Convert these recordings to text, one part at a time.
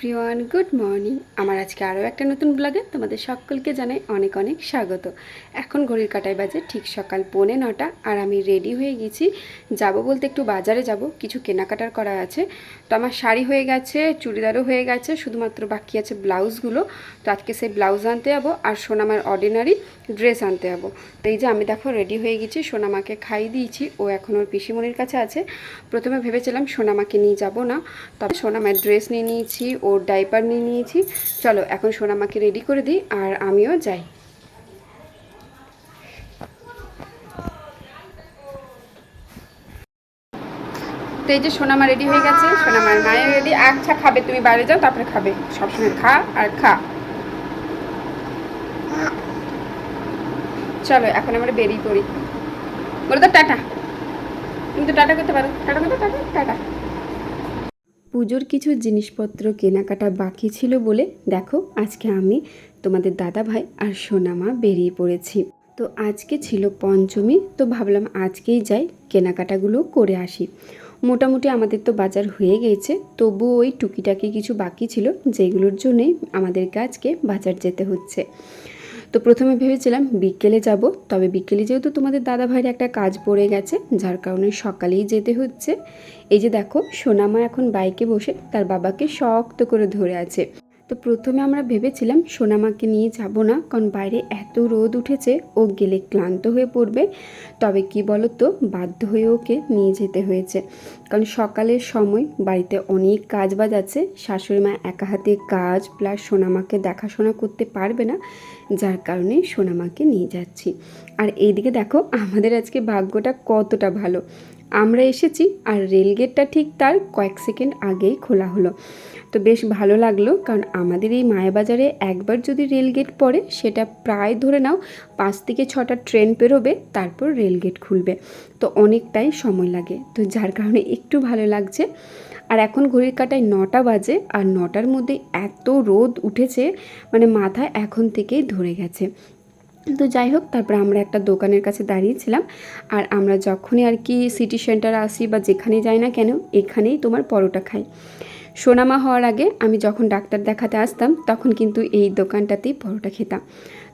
Everyone, good morning. আমার আজকে আরও একটা নতুন ব্লগে তোমাদের সকলকে জানাই অনেক অনেক স্বাগত। এখন ঘড়ির কাটায় বাজে ঠিক সকাল পৌনে নটা আর আমি রেডি হয়ে গেছি। যাব বলতে একটু বাজারে যাব, কিছু কেনাকাটার করা আছে। তো আমার শাড়ি হয়ে গেছে, চুড়িদারও হয়ে গেছে, শুধুমাত্র বাকি আছে ব্লাউজগুলো। তো আজকে সেই ব্লাউজ আনতে যাব আর সোনামার অর্ডিনারি ড্রেস আনতে যাব। তো এই যে আমি দেখো রেডি হয়ে গেছি, সোনামাকে খাই দিয়েছি, ও এখন ওর পিসিমণির কাছে আছে। প্রথমে ভেবেছিলাম সোনামাকে নিয়ে যাব না, তবে সোনামার ড্রেস নিয়ে নিয়েছি ওর ডাইপার নিয়ে নিয়েছি। চলো, এখন সোনামাকে রেডি করে দিই আর আমিও যাই। তো এই যে সোনামা রেডি হয়ে গেছে, সোনামার মায়ের রেডি। আচ্ছা খাবে, তুমি বাইরে যাও, তারপরে খাবে। সবসময় খা আর খা। চলো, এখন আমরা বেরিয়ে পড়ি। বলে তো, টাটা। তুমি তো টাটা করতে পারো। টাটা করতে টাটা টাটা। পুজোর কিছু জিনিসপত্র কেনাকাটা বাকি ছিল বলে দেখো আজকে আমি তোমাদের দাদা ভাই আর সোনামা বেরিয়ে পড়েছি। তো আজকে ছিল পঞ্চমী, তো ভাবলাম আজকেই যাই কেনাকাটাগুলো করে আসি। মোটামুটি আমাদের তো বাজার হয়ে গেছে, তবু ওই টুকিটাকি কিছু বাকি ছিল যেগুলোর জন্যই আমাদেরকে আজকে বাজার যেতে হচ্ছে। তো প্রথমে ভেবেছিলাম বিকেলে যাব, তবে বিকেলে যেহেতু তোমাদের দাদা ভাইয়ের একটা কাজ পড়ে গেছে, যার কারণে সকালেই যেতে হচ্ছে। এই যে দেখো, সোনামা এখন বাইকে বসে তার বাবাকে শক্ত করে ধরে আছে। তো প্রথমে আমরা ভেবেছিলাম সোনামাকে নিয়ে যাব না, কারণ বাইরে এত রোদ উঠেছে, ও গেলে ক্লান্ত হয়ে পড়বে। তবে কি বলো তো বাধ্য হয়ে ওকে নিয়ে যেতে হয়েছে। কারণ সকালের সময় বাড়িতে অনেক কাজ বাজ আছে, শাশুড়ি মা একা হাতে কাজ, প্লাস সোনামাকে দেখাশোনা করতে পারবে না যার কারণে সোনামাকে নিয়ে যাচ্ছি। আর এইদিকে দেখো আমাদের আজকে ভাগ্যটা কতটা ভালো। আমরা এসেছি আর রেলগেটটা ঠিক তার কয়েক সেকেন্ড আগেই খোলা হলো। তো বেশ ভালো লাগল, কারণ আমাদের এই মায়াবাজারে একবার যদি রেলগেট পড়ে, সেটা প্রায় ধরে নাও পাঁচ থেকে ছটা ট্রেন পেরোবে, তারপর রেলগেট খুলবে। তো অনেকটাই সময় লাগে। তো যার কারণে একটু ভালো লাগছে। আর এখন ঘড়ির কাটায় নটা বাজে, আর নটার মধ্যে এত রোদ উঠেছে মানে মাথা এখন থেকেই ধরে গেছে। তো যাই হোক, তারপর আমরা একটা দোকানের কাছে দাঁড়িয়েছিলাম। আর আমরা যখনই আর কি সিটি সেন্টার আসি বা যেখানে যাই না কেন, এখানেই তোমার পরোটা খাই। সোনামা হওয়ার আগে আমি যখন ডাক্তার দেখাতে আসতাম, তখন কিন্তু এই দোকানটাতেই পরোটা খেতাম।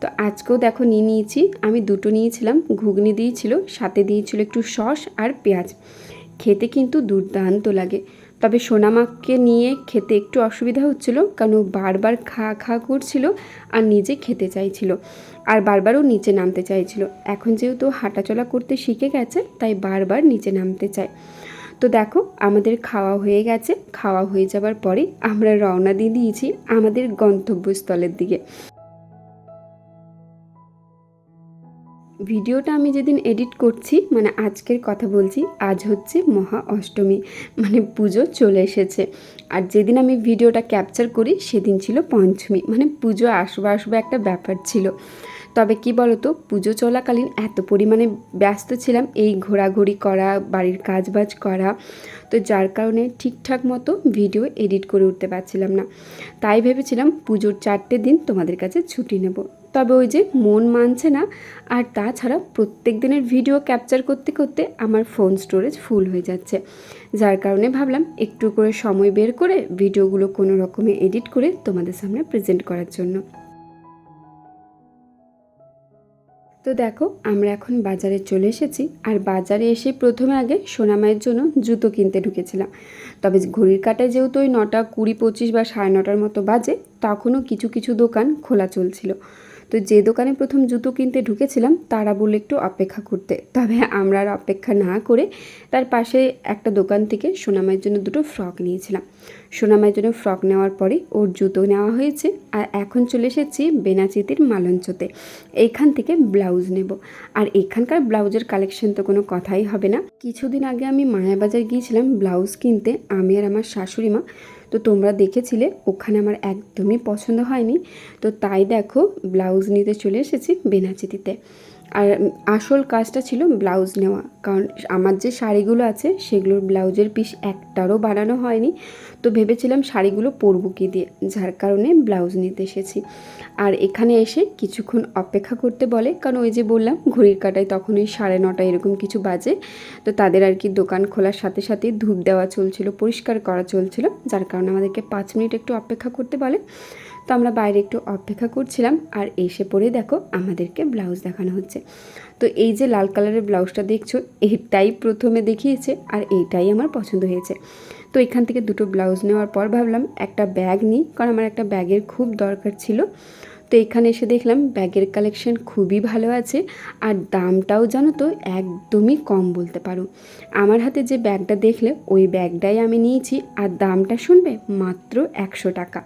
তো আজকেও দেখো নিয়ে নিয়েছি। আমি দুটো নিয়েছিলাম, ঘুগনি দিয়েছিল, সাথে দিয়েছিল একটু সস আর পেঁয়াজ। খেতে কিন্তু দুর্দান্ত লাগে। তবে সোনামাকে নিয়ে খেতে একটু অসুবিধা হচ্ছিল, কারণ বারবার খা খা করছিল আর নিজে খেতে চাইছিল। আর বারবারও নিচে নামতে চাইছিল। এখন যেহেতু হাঁটাচলা করতে শিখে গেছে, তাই বারবার নিচে নামতে চায়। তো দেখো, আমাদের খাওয়া হয়ে গেছে। খাওয়া হয়ে যাবার পরে আমরা রওনা দিয়ে দিয়েছি আমাদের গন্তব্যস্থলের দিকে। ভিডিওটা আমি যেদিন এডিট করছি মানে আজকের কথা বলছি, আজ হচ্ছে মহা অষ্টমী মানে পুজো চলে এসেছে। আর যেদিন আমি ভিডিওটা ক্যাপচার করি, সেদিন ছিল পঞ্চমী মানে পুজো আসব আসব একটা ব্যাপার ছিল। তবে কি বলতো, পুজো চলাকালীন এত পরিমাণে ব্যস্ত ছিলাম, এই ঘোরাঘুরি করা, বাড়ির কাজবাজ করা, তো যার কারণে ঠিকঠাক মতো ভিডিও এডিট করে উঠতে পারছিলাম না। তাই ভেবেছিলাম পুজোর চারটে দিন তোমাদের কাছে ছুটি নেব। তবে ওই যে মন মানছে না, আর তাছাড়া প্রত্যেক দিনের ভিডিও ক্যাপচার করতে করতে আমার ফোন স্টোরেজ ফুল হয়ে যাচ্ছে। যার কারণে ভাবলাম একটু করে সময় বের করে ভিডিওগুলো কোনো রকমে এডিট করে তোমাদের সামনে প্রেজেন্ট করার জন্য। তো দেখো, আমরা এখন বাজারে চলে এসেছি, আর বাজারে এসে প্রথমে আগে সোনামায়ের জন্য জুতো কিনতে ঢুকেছিলাম। তবে ঘড়ির কাটায় যেহেতু ওই নটা কুড়ি পঁচিশ বা সাড়ে নটার মতো বাজে, তখনও কিছু কিছু দোকান খোলা চলছিল। তো যে দোকানে প্রথম জুতো কিনতে ঢুকেছিলাম, তারা বলে একটু অপেক্ষা করতে। তবে আমরা আর অপেক্ষা না করে তার পাশে একটা দোকান থেকে সোনামায়ের জন্য দুটো ফ্রক নিয়েছিলাম। সোনামায়ের জন্য ফ্রক নেওয়ার পরে ওর জুতো নেওয়া হয়েছে আর এখন চলে এসেছি বেনাচিতির মালঞ্চতে। এইখান থেকে ব্লাউজ নেব। আর এখানকার ব্লাউজের কালেকশন তো কোনো কথাই হবে না। কিছুদিন আগে আমি মায়াবাজার গিয়েছিলাম ব্লাউজ কিনতে। আমি আর আমার শাশুড়ি মা তো তোমরা দেখেছিলে, ওখানে আমার একদমই পছন্দ হয়নি। তো তাই দেখো, ব্লাউজ নিতে চলে এসেছি বেনাচিতিতে আর আসল কাজটা ছিল ব্লাউজ নেওয়া। কারণ আমার যে শাড়িগুলো আছে, সেগুলোর ব্লাউজের পিস একটারও বানানো হয়নি। তো ভেবেছিলাম শাড়িগুলো পরবো কি দিয়ে, যার কারণে ব্লাউজ নিতে এসেছি। আর এখানে এসে কিছুক্ষণ অপেক্ষা করতে বলে, কারণ ওই যে বললাম, ঘড়ির কাটায় তখন ওই সাড়ে নটা এরকম কিছু বাজে। তো তাদের আর কি দোকান খোলার সাথে সাথে ধূপ দেওয়া চলছিল, পরিষ্কার করা চলছিল, যার কারণে আমাদেরকে পাঁচ মিনিট একটু অপেক্ষা করতে বলে। তো আমরা বাইরে একটু অপেক্ষা করছিলাম, আর এসে পরে দেখো, আমাদেরকে ব্লাউজ দেখানো হচ্ছে। তো এই যে লাল কালারের ব্লাউজটা দেখছ, এটাই প্রথমে দেখিয়েছে আর এইটাই আমার পছন্দ হয়েছে। তো এখান থেকে দুটো ব্লাউজ নেওয়ার পর ভাবলাম একটা ব্যাগ নিই, কারণ আমার একটা ব্যাগের খুব দরকার ছিল। তো এখানে এসে দেখলাম ব্যাগের কালেকশন খুবই ভালো আছে আর দামটাও জানো তো একদমই কম বলতে পারো। আমার হাতে যে ব্যাগটা দেখলে ওই ব্যাগটাই আমি নিয়েছি আর দামটা শুনবে মাত্র একশো টাকা।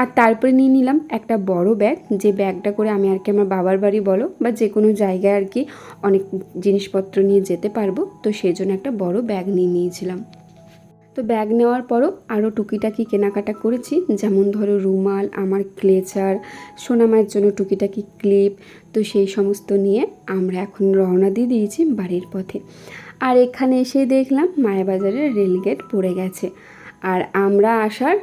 আর তারপরে নিয়ে নিলাম একটা বড় ব্যাগ। যে ব্যাগটা করে আমি আর কি আমার বাবার বাড়ি বলো বা যে কোনো জায়গায় আর কি অনেক জিনিসপত্র নিয়ে যেতে পারব, তো সেই জন্য একটা বড় ব্যাগ নিয়ে নিয়েছিলাম। তো ব্যাগ নেওয়ার পরও আরও টুকিটাকি কেনাকাটা করেছি। যেমন ধরো রুমাল, আমার ক্লেচার সোনামায়ের জন্য টুকিটাকি ক্লিপ, তো সেই সমস্ত নিয়ে আমরা এখন রওনা দিয়ে দিয়েছি বাড়ির পথে। আর এখানে এসে দেখলাম মায়াবাজারের রেলগেট পড়ে গেছে। আর আমরা আসার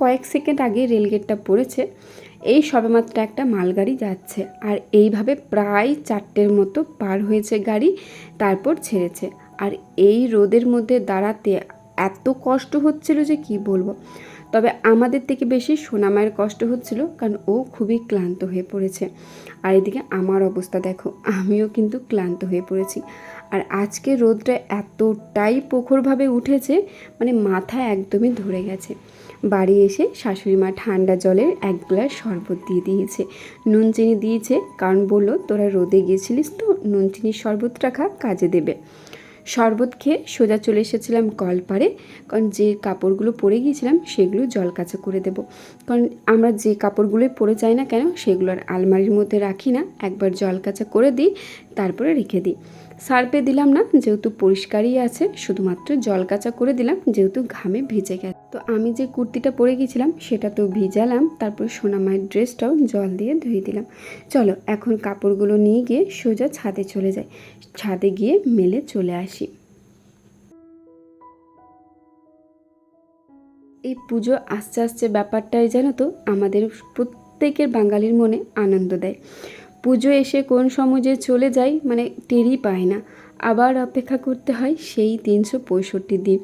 কয়েক সেকেন্ড আগে রেলগেটটা পড়েছে, এই সবেমাত্র একটা মালগাড়ি যাচ্ছে। আর এইভাবে প্রায় চারটের মতো পার হয়েছে গাড়ি, তারপর ছেড়েছে। আর এই রোদের মধ্যে দাঁড়াতে এত কষ্ট হচ্ছিল যে কি বলব? তবে আমাদের থেকে বেশি সোনামায়ের কষ্ট হচ্ছিল, কারণ ও খুবই ক্লান্ত হয়ে পড়েছে। আর এদিকে আমার অবস্থা দেখো, আমিও কিন্তু ক্লান্ত হয়ে পড়েছি। আর আজকে রোদটা এতটাই প্রখরভাবে উঠেছে মানে মাথা একদমই ধরে গেছে। বাড়ি এসে শাশুড়ি মা ঠান্ডা জলের এক গ্লাস শরবত দিয়ে দিয়েছে। নুন চিনি দিয়েছে, কারণ বলল, তোরা রোদে গিয়েছিলিস তো নুন চিনির শরবত রাখা কাজে দেবে। শরবত খেয়ে সোজা চলে এসেছিলাম কলপারে কারণ যে কাপড়গুলো পরে গিয়েছিলাম সেগুলো জল কাচা করে দেব। কারণ আমরা যে কাপড়গুলোই পরে যাই না কেন, সেগুলো আর আলমারির মধ্যে রাখি না। একবার জল কাচা করে দিই, তারপরে রেখে দিই। সার্পে দিলাম না, যেহেতু পরিষ্কারই আছে, শুধুমাত্র জল কাচা করে দিলাম, যেহেতু ঘামে ভিজে গেছে। তো আমি যে কুর্তিটা পরে গেছিলাম সেটা তো ভিজালাম, তারপর সোনামায়ের ড্রেসটাও জল দিয়ে ধুয়ে দিলাম। চলো, এখন কাপড়গুলো নিয়ে গিয়ে সোজা ছাদে চলে যাই। ছাদে গিয়ে মেলে চলে আসি। এই পুজো আসতে আসতে ব্যাপারটাই জানো তো, আমাদের প্রত্যেকের বাঙালির মনে আনন্দ দেয়। পুজো এসে কোন সমাজে চলে যায় মানে টেরই পায় না। আবার অপেক্ষা করতে হয় সেই তিনশো পঁয়ষট্টি দিন।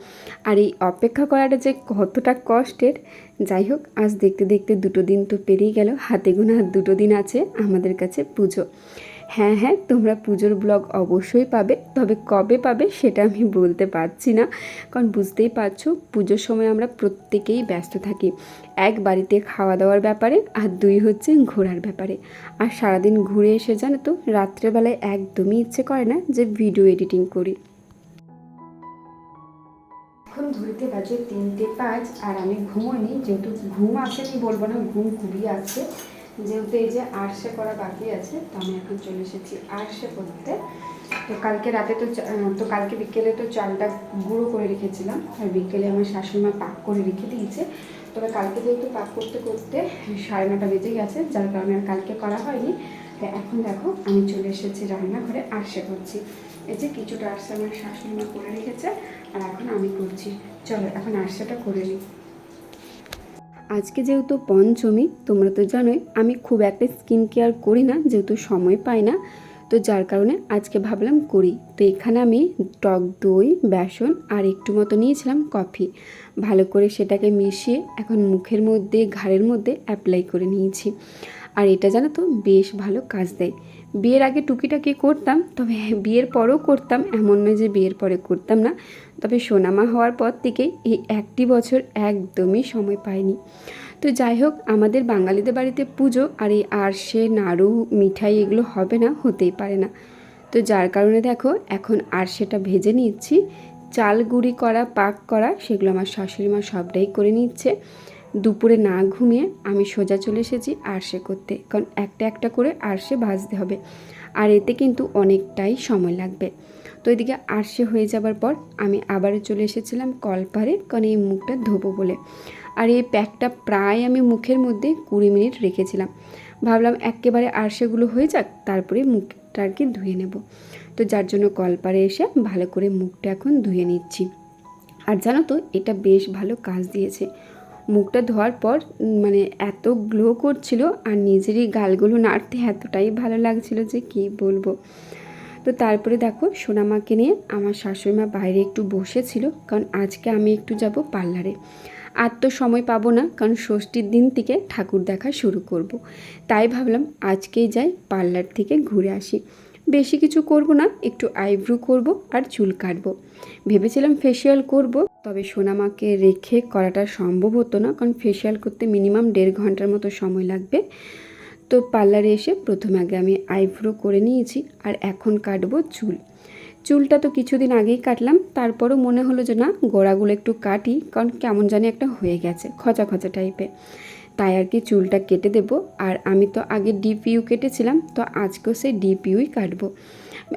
আর এই অপেক্ষা করাটা যে কতটা কষ্টের, যাই হোক, আজ দেখতে দেখতে দুটো দিন তো পেরিয়ে গেল। হাতে গোনা দুটো দিন আছে আমাদের কাছে পুজো। হ্যাঁ হ্যাঁ তোমরা পুজোর ব্লগ অবশ্যই পাবে। তবে কবে পাবে সেটা আমি বলতে পারছি না। কারণ বুঝতেই পারছ, পুজোর সময় আমরা প্রত্যেকেই ব্যস্ত থাকি। এক বাড়িতে খাওয়া দাওয়ার ব্যাপারে আর দুই হচ্ছে ঘোরার ব্যাপারে। আর সারাদিন ঘুরে এসে জানো তো, রাত্রেবেলায় একদমই ইচ্ছে করে না যে ভিডিও এডিটিং করি। এখন ধরিতে বাজে তিনটে পাঁচ আর আমি ঘুমোনি যেহেতু ঘুম আসেনি বলব না, ঘুম খুবই আছে যেহেতু এই যে আরশে করা বাকি আছে, তো আমি এখন চলে এসেছি আরশে করতে তো কালকে রাতে তো তো কালকে বিকেলে তো চালটা গুঁড়ো করে রেখেছিলাম, আর বিকেলে আমার শাশুড়িমা পাক করে রেখে দিয়েছে। তবে কালকে যেহেতু পাক করতে করতে সাড়ে নটা বেজে গেছে, যার কারণে আর কালকে করা হয়নি। তো এখন দেখো, আমি চলে এসেছি রান্নাঘরে আরশে করছি। এই যে কিছুটা আরশে আমার শাশুড়িমা করে রেখেছে, আর এখন আমি করছি। চলো, এখন আরশাটা করে নিই। আজকে যেহেতু পঞ্চমী, তোমরা তো জানোই আমি খুব একটা স্কিন কেয়ার করি না, যেহেতু সময় পাই না। তো যার কারণে আজকে ভাবলাম করি। তো এখানে আমি টক দই, বেসন আর একটু মতো নিয়েছিলাম কফি। ভালো করে সেটাকে মিশিয়ে এখন মুখের মধ্যে, ঘাড়ের মধ্যে অ্যাপ্লাই করে নিয়েছি। আর এটা জানো তো বেশ ভালো কাজ দেয়। বিয়ের আগে টুকিটাকি করতাম, তবে বিয়ের পরেও করতাম, এমন নয় যে বিয়ের পরে করতাম না। তবে সোনামা হওয়ার পর থেকেই এই একটি বছর একদমই সময় পাইনি। তো যাই হোক, আমাদের বাঙালিদের বাড়িতে পুজো আর এই আরশে, নাড়ু, মিঠাই এগুলো হবে না, হতেই পারে না। তো যার কারণে দেখো, এখন আরশেটা ভেজে নিচ্ছি। চাল গুঁড়ি করা, পাক করা, সেগুলো আমার শাশুড়ি মা সবটাই করে নিচ্ছে। দুপুরে না ঘুমিয়ে আমি সোজা চলে এসেছি আরশে করতে। কারণ একটা একটা করে আরশে ভাজতে হবে। আর এতে কিন্তু অনেকটাই সময় লাগবে। তো এদিকে আরশে হয়ে যাবার পর আমি আবারও চলে এসেছিলাম কলপারে, কারণ এই মুখটা ধোবো বলে। আর এই প্যাকটা প্রায় আমি মুখের মধ্যে কুড়ি মিনিট রেখেছিলাম। ভাবলাম একেবারে আর সেগুলো হয়ে যাক, তারপরে মুখটা আর কি ধুয়ে নেব। তো যার জন্য কলপারে এসে ভালো করে মুখটা এখন ধুয়ে নিচ্ছি। আর জানো তো, এটা বেশ ভালো কাজ দিয়েছে। মুখটা ধোয়ার পর মানে এত গ্লো করছিল আর নিজেরই গালগুলো নাড়তে এতটাই ভালো লাগছিল যে কি বলব। তো তারপরে দেখো সোনামাকে নিয়ে আমার শাশুড়ি মা বাইরে একটু বসেছিল, কারণ আজকে আমি একটু যাব পার্লারে। আর তো সময় পাবো না, কারণ ষষ্ঠীর দিন থেকে ঠাকুর দেখা শুরু করব। তাই ভাবলাম আজকেই যাই পার্লার থেকে ঘুরে আসি। বেশি কিছু করব না, একটু আইব্রু করব আর চুল কাটবো। ভেবেছিলাম ফেসিয়াল করব, তবে সোনামাকে রেখে করাটা সম্ভব হতো না, কারণ ফেসিয়াল করতে মিনিমাম দেড় ঘণ্টার মতো সময় লাগবে। তো পার্লারে এসে প্রথমে আগে আমি আইব্রো করে নিয়েছি আর এখন কাটবো চুল। চুলটা তো কিছুদিন আগেই কাটলাম, তারপরও মনে হলো যে না, গোড়াগুলো একটু কাটি, কারণ কেমন জানি একটা হয়ে গেছে, খচা খচা টাইপের তাই আর কি চুলটা কেটে দেব। আর আমি তো আগে ডিপিইউ কেটেছিলাম, তো আজকেও সেই ডিপিইউই কাটবো।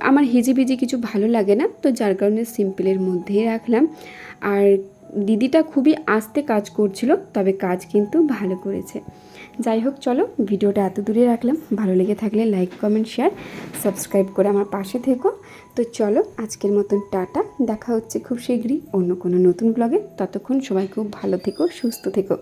আমার হিজিবিজি কিছু ভালো লাগে না, তো যার কারণে সিম্পলের মধ্যেই রাখলাম। আর দিদিটা খুবই আস্তে কাজ করছিল, তবে কাজ কিন্তু ভালো করেছে। যাই হোক, চলো ভিডিওটা এত দূরে রাখলাম। ভালো লেগে থাকলে লাইক, কমেন্ট, শেয়ার, সাবস্ক্রাইব করে আমার পাশে থেকো। তো চলো আজকের মতন টাটা, দেখা হচ্ছে খুব শীঘ্রই অন্য কোনো নতুন ব্লগে। ততক্ষণ সবাই খুব ভালো থেকো, সুস্থ থেকো।